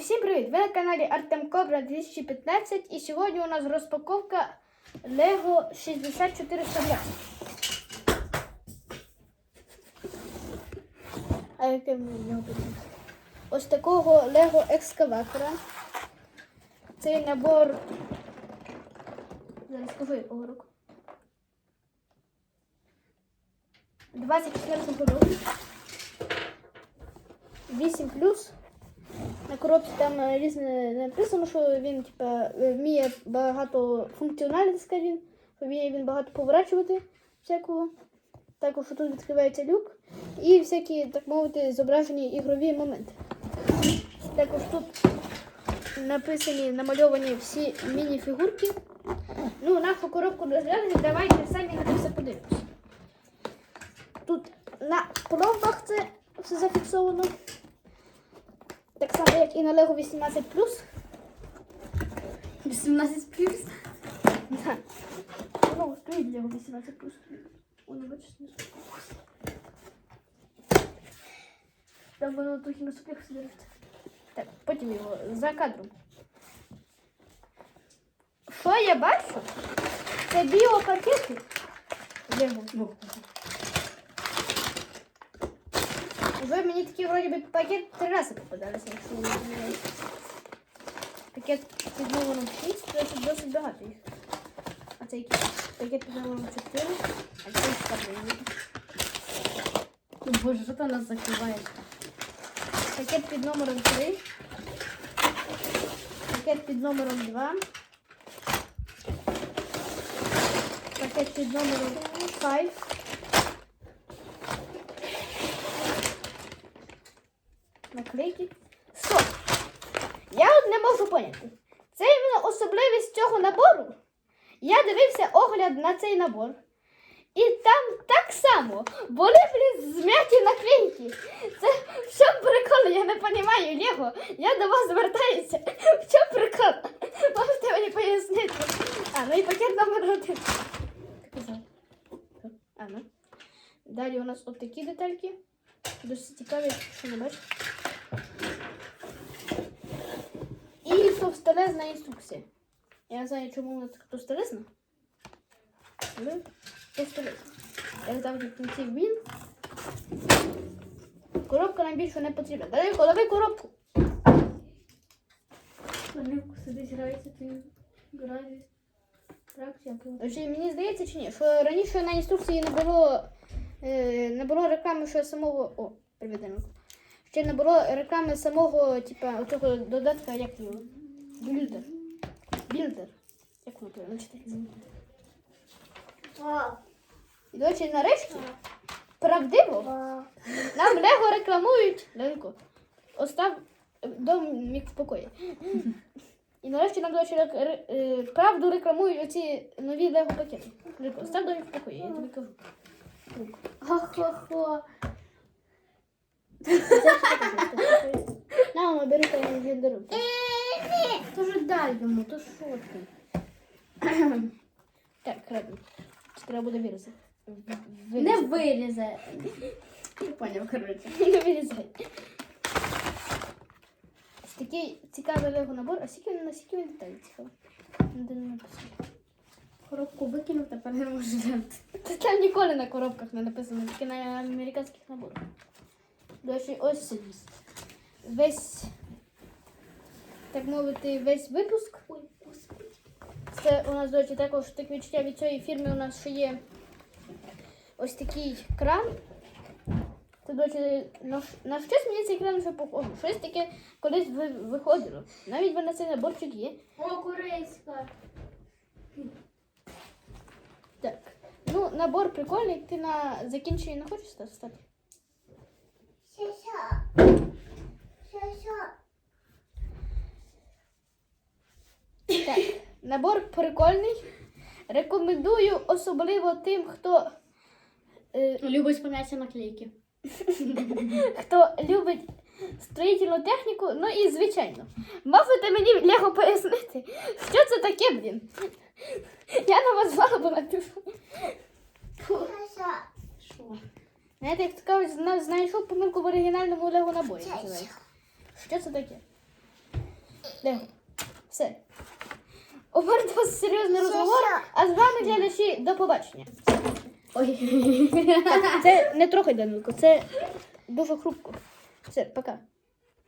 всім привіт! Ви на каналі Артем Кобра 2015 і сьогодні у нас розпаковка Lego 6420. А яке в нього? Ось такого Lego екскаватора. Цей набор. Зараз скажу якого року. 24 року. 8 плюс. Коробці там е, різне написано, що він типа, е, вміє багато функціональності, він вміє він багато поворачувати всякого. Також тут відкривається люк і всякі, так мовити, зображені ігрові моменти. Також тут написані, намальовані всі міні-фігурки. Ну, нашу коробку розглянули, давайте самі на це все подивимося. Тут на пломбах це все зафіксовано. Так само, як і на Lego 18 18 плюс. Да. Ну, стоїть Lego 18 Воно бачиш, не Там воно трохи на суплях збирається. Так, потім його за кадром. Що я бачу? Це біопакети. Ну, Вже мені такий вроді би пакет три рази попадалися, якщо ви не помиляюсь. Пакет під номером 6, це тут досить багато їх. А цей який? пакет під номером 4, а цей старий. ну боже, що ти нас закриваєш? Пакет під номером 3. Пакет під номером 2. Пакет під номером 5. Наклейки. Стоп! Я от не можу поняти. Це іменно особливість цього набору. Я дивився огляд на цей набор. І там так само були блін, змяті наклейки. Це в чому прикол? Я не розумію, Лего. Я до вас звертаюся. В чому прикол? Можете мені пояснити? А, ну і пакет номер один. А, ну. Далі у нас от такі детальки. Досить цікаві, що не бачите. І товстелезна інструкція. Я знаю, чому вона так товстелезна. Товстелезна. Я завжди в кінці він. Коробка нам більше не потрібна. Дай голови коробку. Малюк сидить, грається, ти граєш. Мені здається чи ні? Що раніше на інструкції не було, не було реклами, що самого. О, приведемо. Ще не було реклами самого, типа, цього додатка, як його? Більдер. Більдер. Як воно правильно читається? І, до речі, нарешті, правдиво, нам Лего рекламують. Ленко, остав домик в покої. І нарешті нам, до речі, е, правду рекламують оці нові Лего пакети. Ленко, остав домик в покої, я тобі кажу. Хо-хо-хо. На, воно бери та я не дару. То ж дай йому, то що ти? Так, крабі. Це треба буде вирізати. Не вилізе. Ти поняв, коротше. Не вирізай. Такий цікавий лего набор, а скільки на скільки він деталі цікаво? Ніде не написано. Коробку викинув, тепер не можу взяти. Це там ніколи на коробках не написано, тільки на американських наборах. До ось весь, так мовити, весь випуск. Ой. Це у нас, до також таке відчуття від цієї фірми у нас ще є ось такий кран. Це, до на, на щось мені цей кран вже похожий. Щось таке колись ви- виходило. Навіть в мене цей наборчик є. О, корейська. Ну, набор прикольний. Ти на закінченні не хочеш ста- стати? Так. Набор прикольний. Рекомендую особливо тим, хто, е, Любить пом'яття наклейки. хто любить строїтельну техніку. Ну і звичайно. Можете мені Лего пояснити, що це таке, блін? Я на вас жалобу напишу. Що? Знаєте, як цікаво, знайшов помилку в оригінальному Лего наборі. Що це таке? Лего. Все. Оберт вас серйозний розговор, а з вами глядачі до побачення. Ой. Це не трохи Данилко, це дуже хрупко. Все, пока.